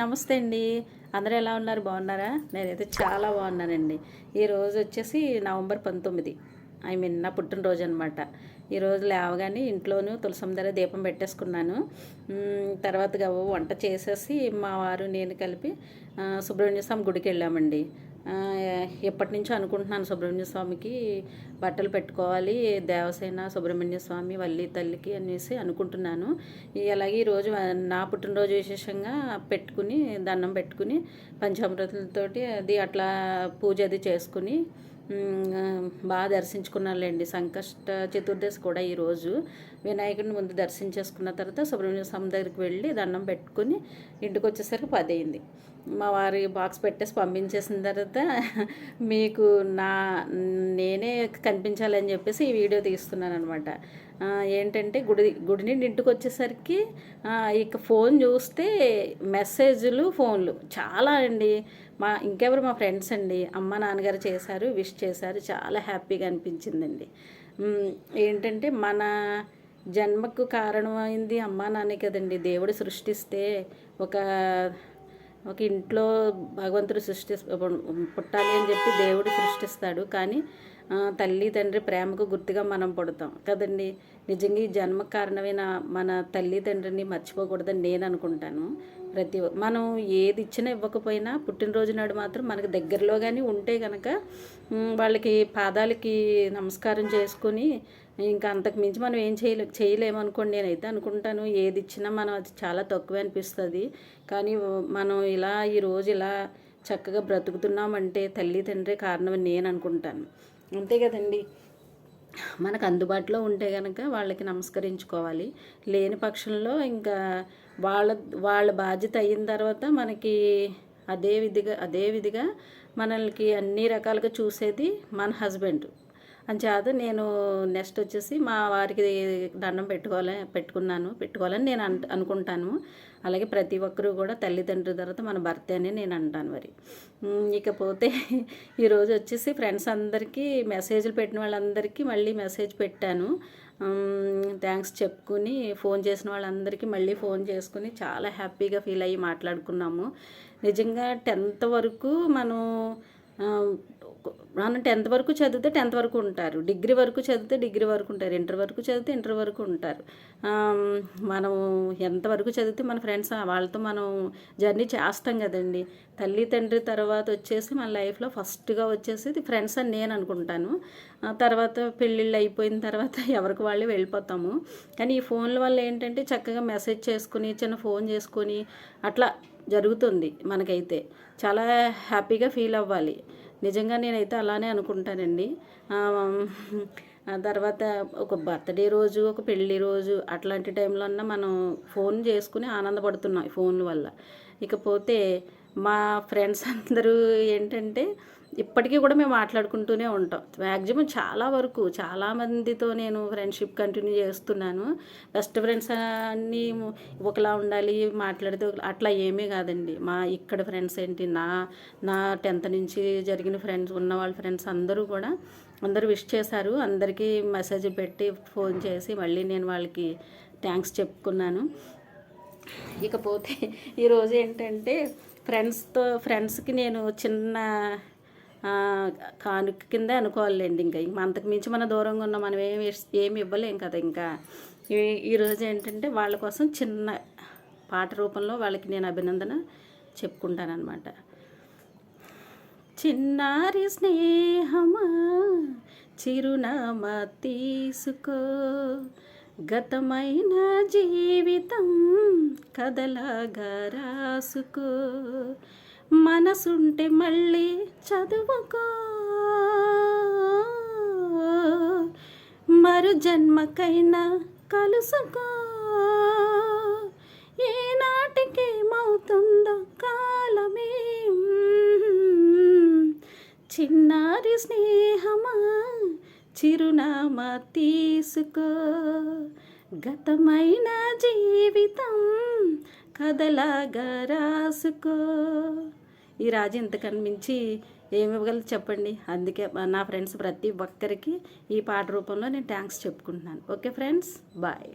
నమస్తే అండి. అందరూ ఎలా ఉన్నారు? బాగున్నారా? నేనైతే చాలా బాగున్నానండి. ఈరోజు వచ్చేసి నవంబర్ పంతొమ్మిది. ఐ మీన్ నా పుట్టినరోజు అనమాట ఈరోజు లేవగానే ఇంట్లోనూ తులసం దగ్గర దీపం పెట్టేసుకున్నాను. తర్వాతగా వంట చేసేసి మా వారు నేను కలిపి సుబ్రహ్మణ్య స్వామి గుడికి వెళ్ళామండి. ఎప్పటి నుంచో అనుకుంటున్నాను సుబ్రహ్మణ్య స్వామికి బట్టలు పెట్టుకోవాలి దేవసేన సుబ్రహ్మణ్య స్వామి వల్లి తల్లికి అనేసి అనుకుంటున్నాను. అలాగే ఈరోజు నా పుట్టినరోజు విశేషంగా పెట్టుకుని దండం పెట్టుకుని పంచామృతులతోటి అది అట్లా పూజ అది చేసుకుని బాగా దర్శించుకున్నానులేండి సంకష్ట చతుర్దశి కూడా ఈరోజు వినాయకుడిని ముందు దర్శించేసుకున్న తర్వాత సుబ్రహ్మణ్య స్వామి దగ్గరికి వెళ్ళి దండం పెట్టుకుని ఇంటికి వచ్చేసరికి పది అయింది. మా వారి బాక్స్ పెట్టేసి పంపించేసిన తర్వాత మీకు నా నేనే కనిపించాలని చెప్పేసి ఈ వీడియో తీస్తున్నాను అనమాట ఏంటంటే గుడి గుడి నుండి ఇంటికి వచ్చేసరికి ఇక ఫోన్ చూస్తే మెసేజ్లు ఫోన్లు. చాలా అండి. మా ఇంకెవరు మా ఫ్రెండ్స్ అండి. అమ్మ నాన్నగారు చేశారు విష్ చేశారు. చాలా హ్యాపీగా అనిపించిందండి. ఏంటంటే మన జన్మకు కారణమైంది అమ్మా నాన్నే కదండి. దేవుడు సృష్టిస్తే ఒక ఒక ఇంట్లో భగవంతుడు సృష్టి పుట్టాలి అని చెప్పి దేవుడు సృష్టిస్తాడు. కానీ తల్లి తండ్రి ప్రేమకు గుర్తుగా మనం పుడతాం. కదండి? నిజంగా ఈ జన్మ కారణమైన మన తల్లి తండ్రిని మర్చిపోకూడదని నేను అనుకుంటాను. ప్రతి మనం ఏది ఇచ్చినా ఇవ్వకపోయినా పుట్టినరోజు నాడు మాత్రం మనకు దగ్గరలో కానీ ఉంటే కనుక వాళ్ళకి పాదాలకి నమస్కారం చేసుకొని ఇంకా అంతకు మించి మనం ఏం చేయలే చేయలేమనుకోండి నేనైతే అనుకుంటాను ఏది ఇచ్చినా మనం అది చాలా తక్కువ అనిపిస్తుంది. కానీ మనం ఇలా ఈ రోజు ఇలా చక్కగా బ్రతుకుతున్నామంటే తల్లి తండ్రి కారణం నేను అనుకుంటాను. అంతే కదండి. మనకు అందుబాటులో ఉంటే కనుక వాళ్ళకి నమస్కరించుకోవాలి. లేని పక్షంలో ఇంకా వాళ్ళ వాళ్ళ బాధ్యత అయిన తర్వాత మనకి అదే విధిగా అదే విధిగా మనల్కి అన్ని రకాలుగా చూసేది మన హస్బెండ్. అంచేత నేను నెక్స్ట్ వచ్చేసి మా వారికి దండం పెట్టుకోవాలి పెట్టుకున్నాను పెట్టుకోవాలని నేను అన్ అనుకుంటాను. అలాగే ప్రతి ఒక్కరూ కూడా తల్లిదండ్రుల తర్వాత మన భర్త అని నేను అంటాను మరి. ఇకపోతే ఈరోజు వచ్చేసి ఫ్రెండ్స్ అందరికీ మెసేజ్లు పెట్టిన వాళ్ళందరికీ మళ్ళీ మెసేజ్ పెట్టాను. థ్యాంక్స్ చెప్పుకుని ఫోన్ చేసిన వాళ్ళందరికీ మళ్ళీ ఫోన్ చేసుకుని చాలా హ్యాపీగా ఫీల్ అయ్యి మాట్లాడుకున్నాము. నిజంగా టెన్త్ వరకు మనం మనం టెన్త్ వరకు చదివితే టెన్త్ వరకు ఉంటారు. డిగ్రీ వరకు చదివితే డిగ్రీ వరకు ఉంటారు. ఇంటర్ వరకు చదివితే ఇంటర్ వరకు ఉంటారు. మనం ఎంతవరకు చదివితే మన ఫ్రెండ్స్ వాళ్ళతో మనం జర్నీ చేస్తాం కదండి. తల్లి తండ్రి తర్వాత వచ్చేసి మన లైఫ్లో ఫస్ట్గా వచ్చేసి ఫ్రెండ్స్ అని నేను అనుకుంటాను. తర్వాత పెళ్ళిళ్ళు అయిపోయిన తర్వాత ఎవరికి వాళ్ళు వెళ్ళిపోతాము. కానీ ఈ ఫోన్ల వల్ల ఏంటంటే చక్కగా మెసేజ్ చేసుకుని చిన్న ఫోన్ చేసుకొని అట్లా జరుగుతుంది మనకైతే. చాలా హ్యాపీగా ఫీల్ అవ్వాలి. నిజంగా నేనైతే అలానే అనుకుంటానండి. తర్వాత ఒక బర్త్డే రోజు ఒక పెళ్ళి రోజు అట్లాంటి టైంలో అన్నా మనం ఫోన్ చేసుకుని ఆనందపడుతున్నాం ఫోన్ ఫోన్ల వల్ల. ఇకపోతే మా ఫ్రెండ్స్ అందరూ ఏంటంటే ఇప్పటికీ కూడా మేము మాట్లాడుకుంటూనే ఉంటాం. మ్యాక్సిమం చాలా వరకు చాలామందితో నేను ఫ్రెండ్షిప్ కంటిన్యూ చేస్తున్నాను. బెస్ట్ ఫ్రెండ్స్ అన్నీ ఒకలా ఉండాలి మాట్లాడితే అట్లా ఏమీ కాదండి. మా ఇక్కడ ఫ్రెండ్స్ ఏంటి నా నా టెన్త్ నుంచి జరిగిన ఫ్రెండ్స్ ఉన్న వాళ్ళ ఫ్రెండ్స్ అందరూ కూడా అందరూ విష్ చేశారు. అందరికీ మెసేజ్ పెట్టి ఫోన్ చేసి మళ్ళీ నేను వాళ్ళకి థ్యాంక్స్ చెప్పుకున్నాను. ఇకపోతే ఈరోజు ఏంటంటే ఫ్రెండ్స్తో ఫ్రెండ్స్కి నేను చిన్న కానుక కింద అనుకోవాలండి ఇంకా. ఇంకా అంతకు మించి మన దూరంగా ఉన్న మనం ఏమి ఏమి ఇవ్వలేం కదా ఇంకా. ఈ- ఈరోజు ఏంటంటే వాళ్ళ కోసం చిన్న పాట రూపంలో వాళ్ళకి నేను అభినందన చెప్పుకుంటానమాట చిన్నారి స్నేహమా చిరునామా తీసుకో. గతమైన జీవితం కథలాగా రాసుకో. మనసుంటే మళ్ళీ చదువుకో. మరు జన్మకైనా కలుసుకో. ఏనాటికేమవుతుందో కాలమే. చిన్నారి స్నేహమా? చిరునామా తీసుకో. గతమైన జీవితం కథలాగా రాసుకో. ఈ రాజు ఇంతకని మించి ఏమి ఇవ్వగలదు చెప్పండి. అందుకే నా ఫ్రెండ్స్ ప్రతి ఒక్కరికి ఈ పాట రూపంలో నేను థ్యాంక్స్ చెప్పుకుంటున్నాను. Okay friends bye.